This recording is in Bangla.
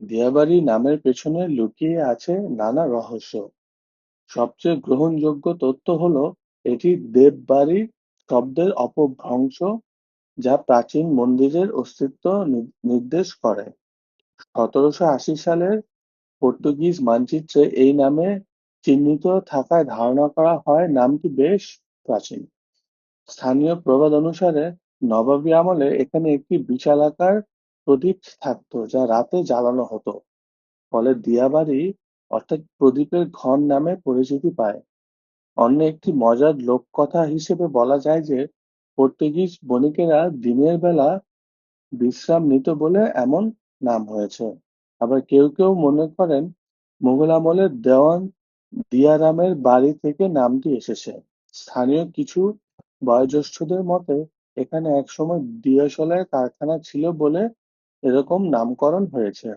দিয়াবাড়ি নামের পেছনে লুকিয়ে আছে নানা রহস্য। সবচেয়ে গ্রহণযোগ্য তথ্য হল, এটি দেববাড়ি শব্দের অপভ্রংশ যা প্রাচীন মন্দিরের অস্তিত্ব নির্দেশ করে। সতেরোশো আশি সালের পর্তুগিজ মানচিত্রে এই নামে চিহ্নিত থাকায় ধারণা করা হয় নামটি বেশ প্রাচীন। স্থানীয় প্রবাদ অনুসারে নবাবী আমলে এখানে একটি বিশালাকার প্রদীপ থাকত যা রাতে জ্বালানো হতো, ফলে দিয়াবাড়ি অর্থাৎ প্রদীপের ঘর নামে পরিচিতি পায়। অন্য একটি মজার লোককথা হিসেবে বলা যায় যে পর্তুগিজ বণিকেরা দিনের বেলা বিশ্রাম নিত বলে এমন নাম হয়েছে। আবার কেউ কেউ মনে করেন মুঘল আমলের দেওয়ান দিয়ারামের বাড়ি থেকে নামটি এসেছে। স্থানীয় কিছু বয়োজ্যেষ্ঠদের মতে এখানে একসময় দিয়াশলাইয়ের কারখানা ছিল বলে এরকম নামকরণ হয়েছে।